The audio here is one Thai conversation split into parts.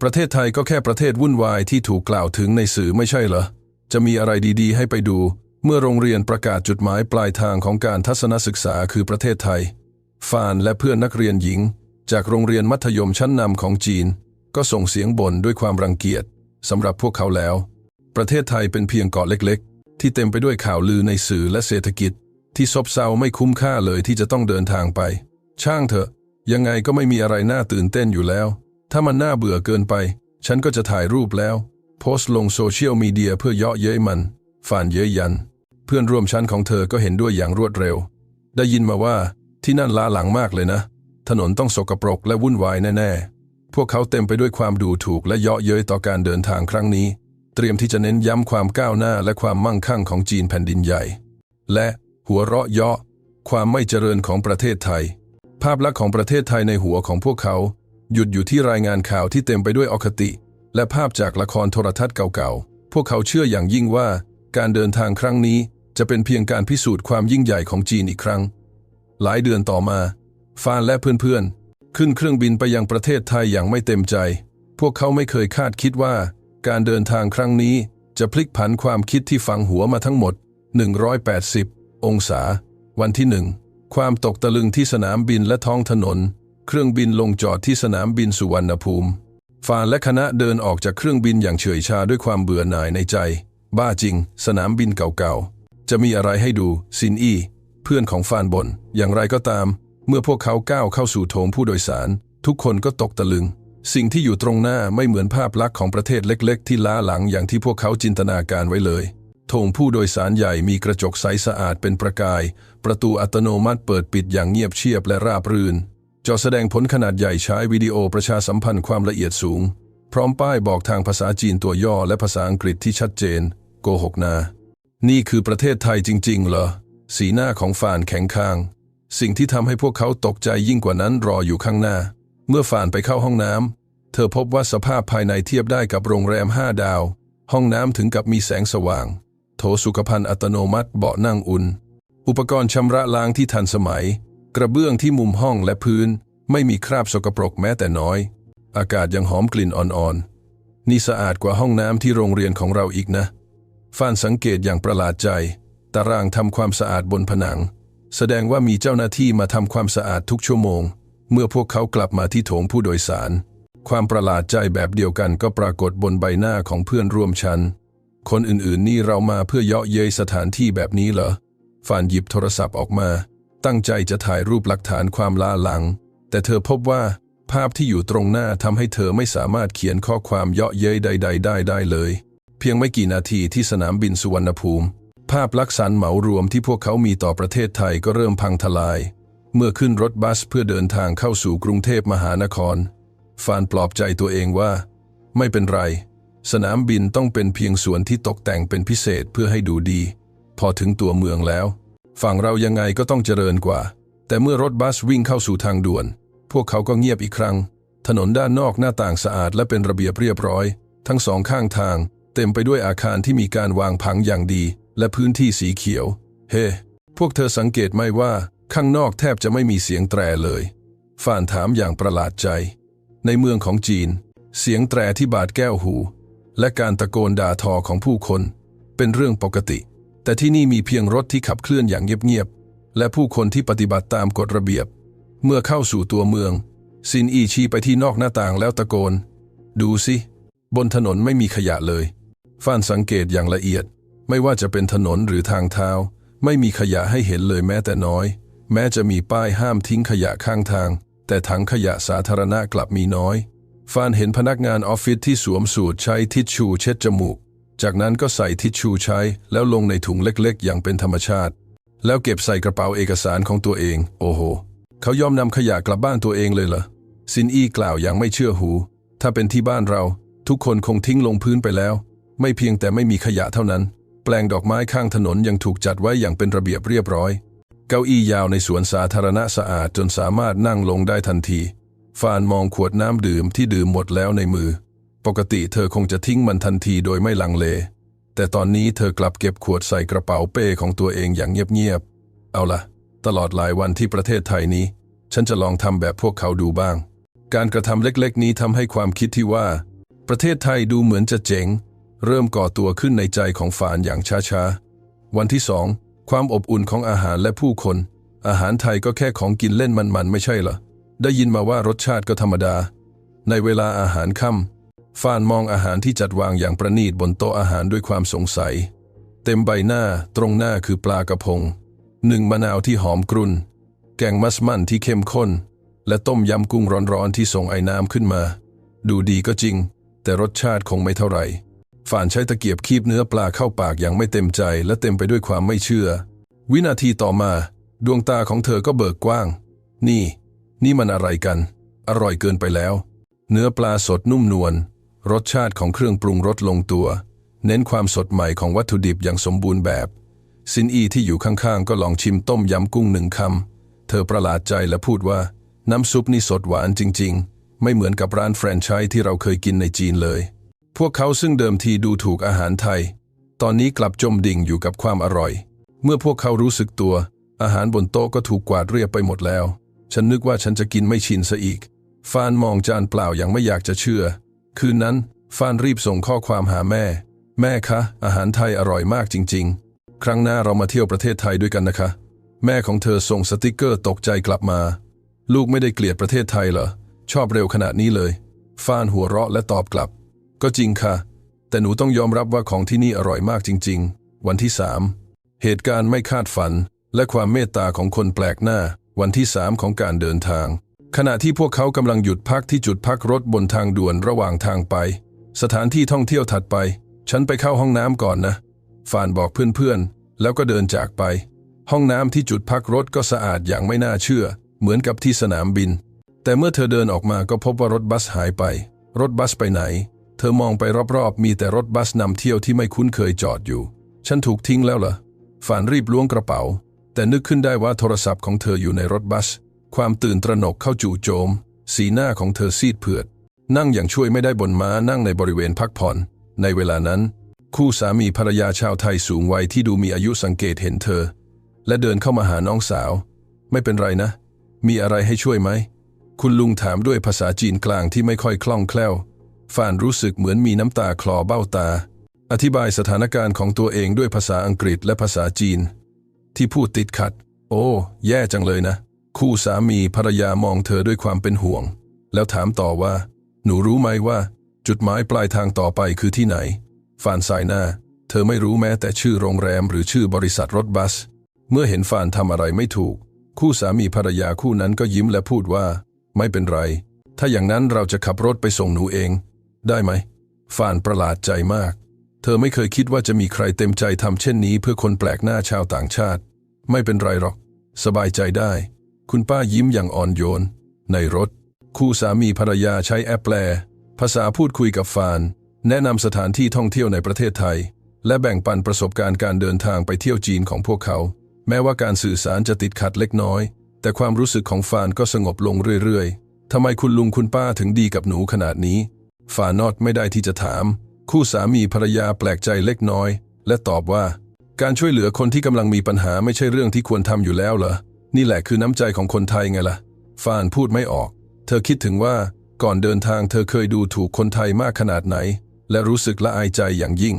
ประเทศไทยก็แค่ประเทศวุ่นวายที่ถูกกล่าวถึงในสื่อไม่ใช่เหรอ จะมีอะไรดีๆ ให้ไปดู เมื่อโรงเรียนประกาศจุดหมายปลายทางของการทัศนศึกษาคือประเทศไทย ฟานและเพื่อนนักเรียนหญิง จากโรงเรียนมัธยมชั้นนำของจีน ก็ส่งเสียงบ่นด้วยความรังเกียจสำหรับพวกเขาแล้ว ประเทศไทยเป็นเพียงเกาะเล็ก ๆ ที่เต็มไปด้วยข่าวลือในสื่อและเศรษฐกิจ ที่ซบเซาไม่คุ้มค่าเลยที่จะต้องเดินทางไป ช่างเถอะ ยังไงก็ไม่มีอะไรน่าตื่นเต้นอยู่แล้ว ถ้ามันน่าเบื่อเกินไป ฉันก็จะถ่ายรูปแล้ว โพสต์ลงโซเชียลมีเดียเพื่อเยาะเย้ยมันฝานเย้ยยัน เพื่อนร่วมชั้นของเธอก็เห็นด้วยอย่างรวดเร็ว ได้ยินมาว่าที่นั่นล้าหลังมากเลยนะ ถนนต้องสกปรกและวุ่นวายแน่ๆ พวกเขาเต็มไปด้วยความดูถูกและเยาะเย้ยต่อการเดินทางครั้งนี้ เตรียมที่จะเน้นย้ำความก้าวหน้าและความมั่งคั่งของจีนแผ่นดินใหญ่ และหัวเราะเยาะ ความไม่เจริญของประเทศไทย ภาพลักษณ์ของประเทศไทยในหัวของพวกเขา หยุดอยู่ที่รายงานข่าวที่เต็มไปด้วยอคติ และภาพจากละครโทรทัศน์เก่าๆ พวกเขาเชื่ออย่างยิ่งว่า การเดินทางครั้งนี้จะเป็นเพียงการพิสูจน์ความยิ่งใหญ่ของจีนอีกครั้ง หลายเดือนต่อมา ฟานและเพื่อนๆ ขึ้นเครื่องบินไปยังประเทศไทยอย่างไม่เต็มใจ พวกเขาไม่เคยคาดคิดว่า การเดินทางครั้งนี้จะพลิกผันความคิดที่ฝังหัวมาทั้งหมด 180 องศา วันที่หนึ่งความตกตะลึงที่สนามบินและท้องถนน เครื่องบินลงจอดที่สนามบินสุวรรณภูมิ ฟานและคณะเดินออกจากเครื่องบินอย่างเฉยชาด้วยความเบื่อหน่ายในใจ บ้าจริง สนามบินเก่าๆ จะมีอะไรให้ดูซินอี้เพื่อนของฟานบน อย่างไรก็ตาม เมื่อพวกเขาก้าวเข้าสู่โถงผู้โดยสาร ทุกคนก็ตกตะลึง สิ่งที่อยู่ตรงหน้าไม่เหมือนภาพลักษณ์ของประเทศเล็ก ๆ ที่ล้าหลังอย่างที่พวกเขาจินตนาการไว้เลยโถงผู้โดยสารใหญ่มีกระจกใสสะอาดเป็นประกาย ประตูอัตโนมัติเปิดปิดอย่างเงียบเชียบและราบรื่น จอแสดงผลขนาดใหญ่ใช้วิดีโอประชาสัมพันธ์ความละเอียดสูง พร้อมป้ายบอกทางภาษาจีนตัวย่อและภาษาอังกฤษที่ชัดเจน โกหกนา นี่คือประเทศไทยจริง ๆ เหรอ สีหน้าของฟานแข็งค้าง สิ่งที่ทำให้พวกเขาตกใจยิ่งกว่านั้นรออยู่ข้างหน้า เมื่อฟานไปเข้าห้องน้ำเธอพบว่าสภาพภายในเทียบได้กับโรงแรมห้าดาว ห้องน้ำถึงกับมีแสงสว่าง โถสุขภัณฑ์อัตโนมัติเบาะนั่งอุ่น อุปกรณ์ชำระล้างที่ทันสมัย กระเบื้องที่มุมห้องและพื้นไม่มีคราบสกปรกแม้แต่น้อย อากาศยังหอมกลิ่นอ่อนๆ นี่สะอาดกว่าห้องน้ำที่โรงเรียนของเราอีกนะฟานสังเกตอย่างประหลาดใจ ตารางทำความสะอาดบนผนัง แสดงว่ามีเจ้าหน้าที่มาทำความสะอาดทุกชั่วโมง เมื่อพวกเขากลับมาที่โถงผู้โดยสาร ความประหลาดใจแบบเดียวกันก็ปรากฏบนใบหน้าของเพื่อนร่วมชั้น คนอื่นๆ นี่เรามาเพื่อเยาะเย้ยสถานที่แบบนี้เหรอฟานหยิบโทรศัพท์ออกมา ตั้งใจจะถ่ายรูปหลักฐานความล้าหลัง แต่เธอพบว่าภาพที่อยู่ตรงหน้าทำให้เธอไม่สามารถเขียนข้อความเยาะเย้ยใด ๆ ได้ได้เลย เพียงไม่กี่นาทีที่สนามบินสุวรรณภูมิ ภาพลักษณ์เหมารวมที่พวกเขามีต่อประเทศไทยก็เริ่มพังทลาย เมื่อขึ้นรถบัสเพื่อเดินทางเข้าสู่กรุงเทพมหานคร ฟานปลอบใจตัวเองว่า ไม่เป็นไร สนามบินต้องเป็นเพียงส่วนที่ตกแต่งเป็นพิเศษเพื่อให้ดูดี พอถึงตัวเมืองแล้ว ฝั่งเรายังไงก็ต้องเจริญกว่า แต่เมื่อรถบัสวิ่งเข้าสู่ทางด่วน พวกเขาก็เงียบอีกครั้ง ถนนด้านนอกหน้าต่างสะอาดและเป็นระเบียบเรียบร้อย ทั้งสองข้างทาง เต็มไปด้วยอาคารที่มีการวางผังอย่างดี และพื้นที่สีเขียว เฮ้พวกเธอสังเกตไหมว่า ข้างนอกแทบจะไม่มีเสียงแตรเลยฝ่านถามอย่างประหลาดใจ ในเมืองของจีน เสียงแตรที่บาดแก้วหู และการตะโกนด่าทอของผู้คน เป็นเรื่องปกติ แต่ที่นี่มีเพียงรถที่ขับเคลื่อนอย่างเงียบๆ และผู้คนที่ปฏิบัติตามกฎระเบียบ เมื่อเข้าสู่ตัวเมือง ซินอีชี้ไปที่นอกหน้าต่างแล้วตะโกน ดูสิ บนถนนไม่มีขยะเลยฟ้านสังเกตอย่างละเอียด ไม่ว่าจะเป็นถนนหรือทางเท้า ไม่มีขยะให้เห็นเลยแม้แต่น้อย แม้จะมีป้ายห้ามทิ้งขยะข้างทาง แต่ถังขยะสาธารณะกลับมีน้อยฟานเห็นพนักงานออฟฟิศที่สวมสูทใช้ทิชชูเช็ดจมูก จากนั้นก็ใส่ทิชชูใช้แล้วลงในถุงเล็กๆ อย่างเป็นธรรมชาติ แล้วเก็บใส่กระเป๋าเอกสารของตัวเอง โอ้โห เขายอมนำขยะกลับบ้านตัวเองเลยเหรอซินอี้กล่าวอย่างไม่เชื่อหู ถ้าเป็นที่บ้านเรา ทุกคนคงทิ้งลงพื้นไปแล้ว ไม่เพียงแต่ไม่มีขยะเท่านั้น แปลงดอกไม้ข้างถนนยังถูกจัดไว้อย่างเป็นระเบียบเรียบร้อย เก้าอี้ยาวในสวนสาธารณะสะอาดจนสามารถนั่งลงได้ทันที ฟานมองขวดน้ำดื่มที่ดื่มหมดแล้วในมือ ปกติเธอคงจะทิ้งมันทันทีโดยไม่ลังเล แต่ตอนนี้เธอกลับเก็บขวดใส่กระเป๋าเป้ของตัวเองอย่างเงียบๆ เอาล่ะ ตลอดหลายวันที่ประเทศไทยนี้ ฉันจะลองทำแบบพวกเขาดูบ้าง การกระทำเล็กๆ นี้ทำให้ความคิดที่ว่า ประเทศไทยดูเหมือนจะเจ๋ง เริ่มก่อตัวขึ้นในใจของฝานอย่างช้าๆ วันที่สองความอบอุ่นของอาหารและผู้คน อาหารไทยก็แค่ของกินเล่นมันๆ ไม่ใช่เหรอ ได้ยินมาว่ารสชาติก็ธรรมดา ในเวลาอาหารค่ำ ฟานมองอาหารที่จัดวางอย่างประณีตบนโต๊ะอาหารด้วยความสงสัย เต็มใบหน้าตรงหน้าคือปลากระพง หนึ่งมะนาวที่หอมกรุ่น แกงมัสมั่นที่เข้มข้น และต้มยำกุ้งร้อนๆที่ส่งไอ้น้ำขึ้นมา ดูดีก็จริง แต่รสชาติคงไม่เท่าไหร่ฝ่านใช้ตะเกียบคีบเนื้อปลาเข้าปากอย่างไม่เต็มใจและเต็มไปด้วยความไม่เชื่อ วินาทีต่อมาดวงตาของเธอก็เบิกกว้าง นี่ นี่มันอะไรกัน อร่อยเกินไปแล้ว เนื้อปลาสดนุ่มนวล รสชาติของเครื่องปรุงรสลงตัว เน้นความสดใหม่ของวัตถุดิบอย่างสมบูรณ์แบบ ซินอีที่อยู่ข้างๆ ก็ลองชิมต้มยำกุ้งหนึ่งคำ เธอประหลาดใจและพูดว่า น้ำซุปนี่สดหวานจริง ๆ ไม่เหมือนกับร้านแฟรนไชส์ที่เราเคยกินในจีนเลย พวกเขาซึ่งเดิมทีดูถูกอาหารไทย ตอนนี้กลับจมดิ่งอยู่กับความอร่อย เมื่อพวกเขารู้สึกตัว อาหารบนโต๊ะก็ถูกกวาดเรียบไปหมดแล้ว ฉันนึกว่าฉันจะกินไม่ชินซะอีก ฟานมองจานเปล่าอย่างไม่อยากจะเชื่อ คืนนั้นฟานรีบส่งข้อความหาแม่ แม่คะ อาหารไทยอร่อยมากจริง ๆ ครั้งหน้าเรามาเที่ยวประเทศไทยด้วยกันนะคะ แม่ของเธอส่งสติกเกอร์ตกใจกลับมา ลูกไม่ได้เกลียดประเทศไทยเหรอ ชอบเร็วขนาดนี้เลย ฟานหัวเราะและตอบกลับ ก็จริงค่ะ แต่หนูต้องยอมรับว่าของที่นี่อร่อยมากจริง ๆ วันที่สามเหตุการณ์ไม่คาดฝัน และความเมตตาของคนแปลกหน้า วันที่สามของการเดินทาง ขณะที่พวกเขากำลังหยุดพักที่จุดพักรถบนทางด่วนระหว่างทางไป สถานที่ท่องเที่ยวถัดไป ฉันไปเข้าห้องน้ำก่อนนะฟานบอกเพื่อนๆ แล้วก็เดินจากไป ห้องน้ำที่จุดพักรถก็สะอาดอย่างไม่น่าเชื่อ เหมือนกับที่สนามบิน แต่เมื่อเธอเดินออกมาก็พบว่ารถบัสหายไป รถบัสไปไหน เธอมองไปรอบๆ มีแต่รถบัสนำเที่ยวที่ไม่คุ้นเคยจอดอยู่ ฉันถูกทิ้งแล้วเหรอฝานรีบล้วงกระเป๋า แต่นึกขึ้นได้ว่าโทรศัพท์ของเธออยู่ในรถบัส ความตื่นตระหนกเข้าจู่โจม สีหน้าของเธอซีดเผือด นั่งอย่างช่วยไม่ได้บนม้านั่งในบริเวณพักผ่อน ในเวลานั้น คู่สามีภรรยาชาวไทยสูงวัยที่ดูมีอายุสังเกตเห็นเธอ และเดินเข้ามาหาน้องสาว ไม่เป็นไรนะ มีอะไรให้ช่วยไหม คุณลุงถามด้วยภาษาจีนกลางที่ไม่ค่อยคล่องแคล่วฟานรู้สึกเหมือนมีน้ำตาคลอเบ้าตา อธิบายสถานการณ์ของตัวเองด้วยภาษาอังกฤษและภาษาจีน ที่พูดติดขัด โอ้ แย่จังเลยนะ คู่สามีภรรยามองเธอด้วยความเป็นห่วง แล้วถามต่อว่า หนูรู้ไหมว่า จุดหมายปลายทางต่อไปคือที่ไหนฟานสายหน้า เธอไม่รู้แม้แต่ชื่อโรงแรมหรือชื่อบริษัทรถบัส เมื่อเห็นฟานทำอะไรไม่ถูก คู่สามีภรรยาคู่นั้นก็ยิ้มและพูดว่า ไม่เป็นไร ถ้าอย่างนั้นเราจะขับรถไปส่งหนูเอง ได้ไหมฟานประหลาดใจมาก เธอไม่เคยคิดว่าจะมีใครเต็มใจทำเช่นนี้ เพื่อคนแปลกหน้าชาวต่างชาติ ไม่เป็นไรหรอก สบายใจได้ คุณป้ายิ้มอย่างอ่อนโยน ในรถ คู่สามีภรรยาใช้แอปแปล ภาษาพูดคุยกับฟาน แนะนำสถานที่ท่องเที่ยวในประเทศไทย และแบ่งปันประสบการณ์การเดินทางไปเที่ยวจีนของพวกเขา แม้ว่าการสื่อสารจะติดขัดเล็กน้อย แต่ความรู้สึกของฟานก็สงบลงเรื่อยๆทำไมคุณลุงคุณป้าถึงดีกับหนูขนาดนี้ ฟานอดไม่ได้ที่จะถาม คู่สามีภรรยาแปลกใจเล็กน้อย และตอบว่า การช่วยเหลือคนที่กำลังมีปัญหาไม่ใช่เรื่องที่ควรทำอยู่แล้วเหรอ นี่แหละคือน้ำใจของคนไทยไงล่ะฟานพูดไม่ออก เธอคิดถึงว่าก่อนเดินทางเธอเคยดูถูกคนไทยมากขนาดไหน และรู้สึกละอายใจอย่างยิ่ง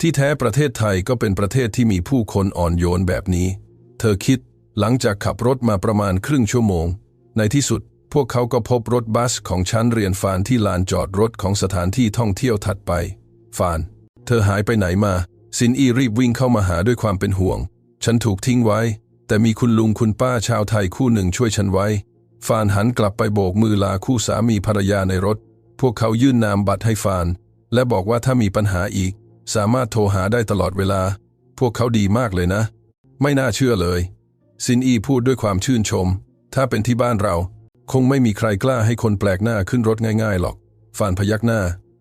ที่แท้ประเทศไทยก็เป็นประเทศที่มีผู้คนอ่อนโยนแบบนี้ เธอคิดหลังจากขับรถมาประมาณครึ่งชั่วโมง ในที่สุดพวกเขาก็พบรถบัสของชั้นเรียนฟานที่ลานจอดรถของสถานที่ท่องเที่ยวถัดไป ฟาน เธอหายไปไหนมา ซินอีรีบวิ่งเข้ามาหาด้วยความเป็นห่วง ฉันถูกทิ้งไว้ แต่มีคุณลุงคุณป้าชาวไทยคู่หนึ่งช่วยฉันไว้ ฟานหันกลับไปโบกมือลาคู่สามีภรรยาในรถ พวกเขายื่นนามบัตรให้ฟาน และบอกว่าถ้ามีปัญหาอีก สามารถโทรหาได้ตลอดเวลา พวกเขาดีมากเลยนะ ไม่น่าเชื่อเลย ซินอีพูดด้วยความชื่นชม ถ้าเป็นที่บ้านเรา คงไม่มีใครกล้าให้คนแปลกหน้าขึ้นรถง่ายๆหรอก ฟานพยักหน้า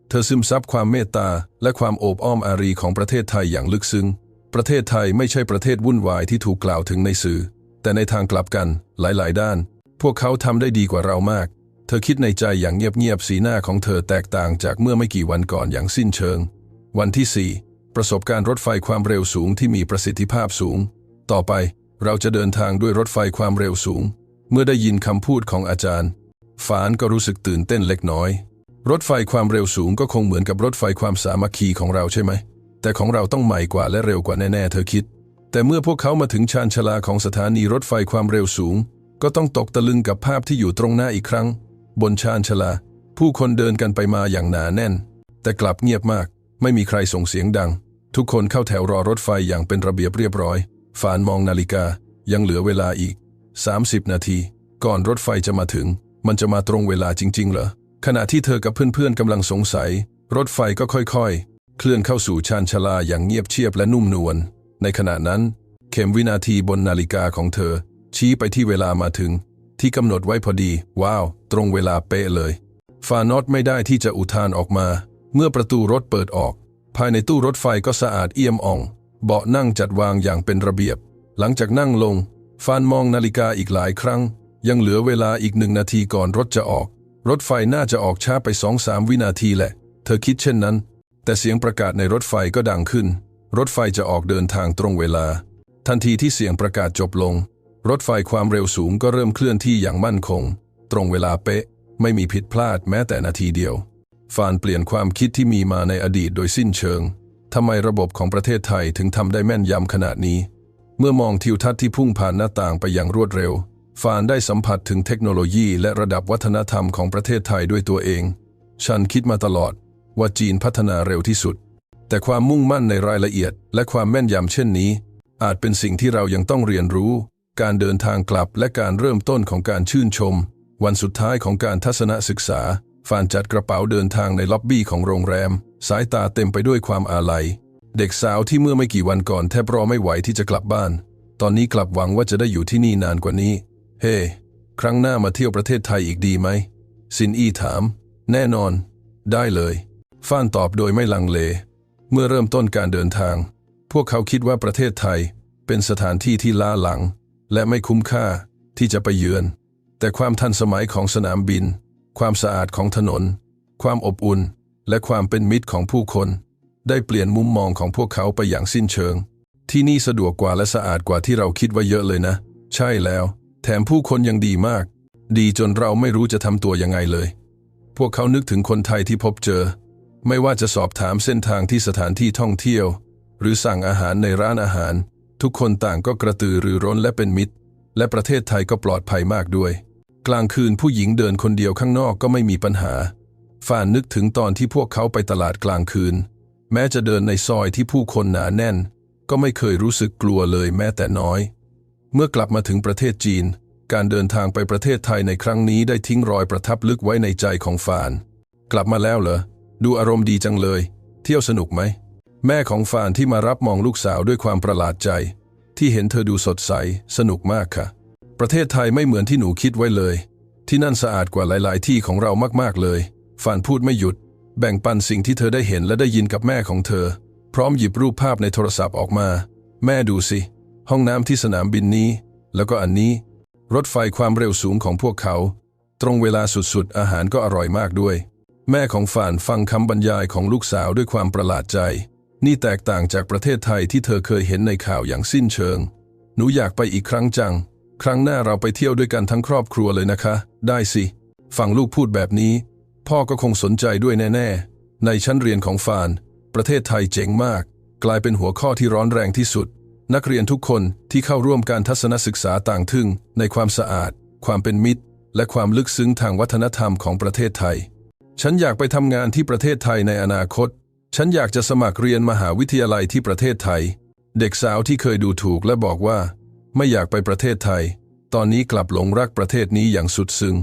เธอซึมซับความเมตตาและความโอบอ้อมอารีของประเทศไทยอย่างลึกซึ้ง ประเทศไทยไม่ใช่ประเทศวุ่นวายที่ถูกกล่าวถึงในสื่อ แต่ในทางกลับกันหลาย ๆ ด้าน พวกเขาทำได้ดีกว่าเรามาก เธอคิดในใจอย่างเงียบ ๆ สีหน้าของเธอแตกต่างจากเมื่อไม่กี่วันก่อนอย่างสิ้นเชิง วันที่ 4 ประสบการณ์รถไฟความเร็วสูงที่มีประสิทธิภาพสูง ต่อไปเราจะเดินทางด้วยรถไฟความเร็วสูง เมื่อได้ยินคำพูดของอาจารย์ฟานก็รู้สึกตื่นเต้นเล็กน้อย รถไฟความเร็วสูงก็คงเหมือนกับรถไฟความสามัคคีของเราใช่ไหม แต่ของเราต้องใหม่กว่าและเร็วกว่าแน่ๆ เธอคิด แต่เมื่อพวกเขามาถึงชานชาลาของสถานีรถไฟความเร็วสูง ก็ต้องตกตะลึงกับภาพที่อยู่ตรงหน้าอีกครั้ง บนชานชาลา ผู้คนเดินกันไปมาอย่างหนาแน่น แต่กลับเงียบมาก ไม่มีใครส่งเสียงดัง ทุกคนเข้าแถวรอรถไฟอย่างเป็นระเบียบเรียบร้อย ฝานมองนาฬิกายังเหลือเวลาอีก 30 นาที ก่อนรถไฟจะมาถึง มันจะมาตรงเวลาจริง ๆ เหรอขณะที่เธอกับเพื่อนๆกำลังสงสัย รถไฟก็ค่อยๆ เคลื่อนเข้าสู่ชานชาลาอย่างเงียบเชียบและนุ่มนวล ในขณะนั้น เข็มวินาทีบนนาฬิกาของเธอ ชี้ไปที่เวลามาถึง ที่กำหนดไว้พอดี ว้าว ตรงเวลาเป๊ะเลย ฟานอตไม่ได้ที่จะอุทานออกมา เมื่อประตูรถเปิดออก ภายในตู้รถไฟก็สะอาดเอี่ยมอ่อง เบาะนั่งจัดวางอย่างเป็นระเบียบ หลังจากนั่งลง ฟานมองนาฬิกาอีกหลายครั้ง ยังเหลือเวลาอีกหนึ่งนาทีก่อนรถจะออก รถไฟน่าจะออกช้าไปสองสามวินาทีแหละ เธอคิดเช่นนั้น แต่เสียงประกาศในรถไฟก็ดังขึ้น รถไฟจะออกเดินทางตรงเวลา ทันทีที่เสียงประกาศจบลง รถไฟความเร็วสูงก็เริ่มเคลื่อนที่อย่างมั่นคง ตรงเวลาเป๊ะ ไม่มีผิดพลาดแม้แต่นาทีเดียว ฟานเปลี่ยนความคิดที่มีมาในอดีตโดยสิ้นเชิงทำไมระบบของประเทศไทยถึงทำได้แม่นยำขนาดนี้ เมื่อมองทิวทัศน์ที่พุ่งผ่านหน้าต่างไปอย่างรวดเร็ว ฟานได้สัมผัสถึงเทคโนโลยีและระดับวัฒนธรรมของประเทศไทยด้วยตัวเอง ฉันคิดมาตลอด ว่าจีนพัฒนาเร็วที่สุด แต่ความมุ่งมั่นในรายละเอียด และความแม่นยำเช่นนี้ อาจเป็นสิ่งที่เรายังต้องเรียนรู้ การเดินทางกลับและการเริ่มต้นของการชื่นชม วันสุดท้ายของการทัศนศึกษาฟานจัดกระเป๋าเดินทางในล็อบบี้ของโรงแรม สายตาเต็มไปด้วยความอาลัย เด็กสาวที่เมื่อไม่กี่วันก่อนแทบรอไม่ไหวที่จะกลับบ้าน ตอนนี้กลับหวังว่าจะได้อยู่ที่นี่นานกว่านี้ เฮ้ครั้งหน้ามาเที่ยวประเทศไทยอีกดีไหม ซินอี้ถาม แน่นอน ได้เลย ฟ้านตอบโดยไม่ลังเล เมื่อเริ่มต้นการเดินทาง พวกเขาคิดว่าประเทศไทยเป็นสถานที่ที่ล้าหลัง และไม่คุ้มค่าที่จะไปเยือน แต่ความทันสมัยของสนามบิน ความสะอาดของถนน ความอบอุ่น และความเป็นมิตรของผู้คน ได้เปลี่ยนมุมมองของพวกเขาไปอย่างสิ้นเชิง ที่นี่สะดวกกว่าและสะอาดกว่าที่เราคิดว่าเยอะเลยนะ ใช่แล้ว แถมผู้คนยังดีมาก ดีจนเราไม่รู้จะทำตัวยังไงเลย พวกเขานึกถึงคนไทยที่พบเจอ ไม่ว่าจะสอบถามเส้นทางที่สถานที่ท่องเที่ยว หรือสั่งอาหารในร้านอาหาร ทุกคนต่างก็กระตือรือร้นและเป็นมิตร และประเทศไทยก็ปลอดภัยมากด้วย กลางคืนผู้หญิงเดินคนเดียวข้างนอกก็ไม่มีปัญหาฝ่านนึกถึงตอนที่พวกเขาไปตลาดกลางคืน แม้จะเดินในซอยที่ผู้คนหนาแน่น ก็ไม่เคยรู้สึกกลัวเลยแม้แต่น้อย เมื่อกลับมาถึงประเทศจีน การเดินทางไปประเทศไทยในครั้งนี้ได้ทิ้งรอยประทับลึกไว้ในใจของฟาน กลับมาแล้วเหรอ ดูอารมณ์ดีจังเลย เที่ยวสนุกไหม แม่ของฟานที่มารับมองลูกสาวด้วยความประหลาดใจ ที่เห็นเธอดูสดใส สนุกมากค่ะ ประเทศไทยไม่เหมือนที่หนูคิดไว้เลย ที่นั่นสะอาดกว่าหลาย ๆ ที่ของเรามากๆเลยฟานพูดไม่หยุด แบ่งปันสิ่งที่เธอได้เห็นและได้ยินกับแม่ของเธอ พร้อมหยิบรูปภาพในโทรศัพท์ออกมา แม่ดูสิ ห้องน้ำที่สนามบินนี้ แล้วก็อันนี้ รถไฟความเร็วสูงของพวกเขา ตรงเวลาสุด ๆ อาหารก็อร่อยมากด้วย แม่ของฝานฟังคำบรรยายของลูกสาวด้วยความประหลาดใจ นี่แตกต่างจากประเทศไทยที่เธอเคยเห็นในข่าวอย่างสิ้นเชิง หนูอยากไปอีกครั้งจัง ครั้งหน้าเราไปเที่ยวด้วยกันทั้งครอบครัวเลยนะคะ ได้สิ ฟังลูกพูดแบบนี้ พ่อก็คงสนใจด้วยแน่ ๆ ในชั้นเรียนของฟาน ประเทศไทยเจ๋งมาก กลายเป็นหัวข้อที่ร้อนแรงที่สุด นักเรียนทุกคนที่เข้าร่วมการทัศนศึกษาต่างทึ่ง ในความสะอาด ความเป็นมิตร และความลึกซึ้งทางวัฒนธรรมของประเทศไทย ฉันอยากไปทำงานที่ประเทศไทยในอนาคต ฉันอยากจะสมัครเรียนมหาวิทยาลัยที่ประเทศไทย เด็กสาวที่เคยดูถูกและบอกว่า ไม่อยากไปประเทศไทย ตอนนี้กลับหลงรักประเทศนี้อย่างสุดซึ้ง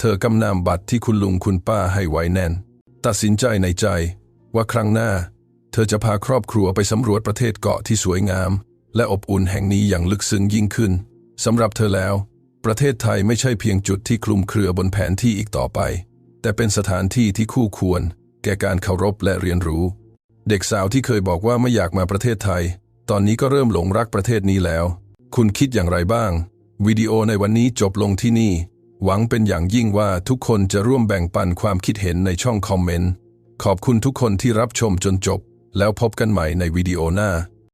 เธอกำนำบัตรที่คุณลุงคุณป้าให้ไว้แน่น ตัดสินใจในใจ ว่าครั้งหน้า เธอจะพาครอบครัวไปสำรวจประเทศเกาะที่สวยงาม และอบอุ่นแห่งนี้อย่างลึกซึ้งยิ่งขึ้นสำหรับเธอแล้ว ประเทศไทยไม่ใช่เพียงจุดที่คลุมเครือบนแผนที่อีกต่อไป แต่เป็นสถานที่ที่คู่ควร แก่การเคารพและเรียนรู้ เด็กสาวที่เคยบอกว่าไม่อยากมาประเทศไทย ตอนนี้ก็เริ่มหลงรักประเทศนี้แล้ว คุณคิดอย่างไรบ้าง วิดีโอในวันนี้จบลงที่นี่ หวังเป็นอย่างยิ่งว่าทุกคนจะร่วมแบ่งปันความคิดเห็นในช่องคอมเมนต์ ขอบคุณทุกคนที่รับชมจนจบ แล้วพบกันใหม่ในวิดีโอหน้า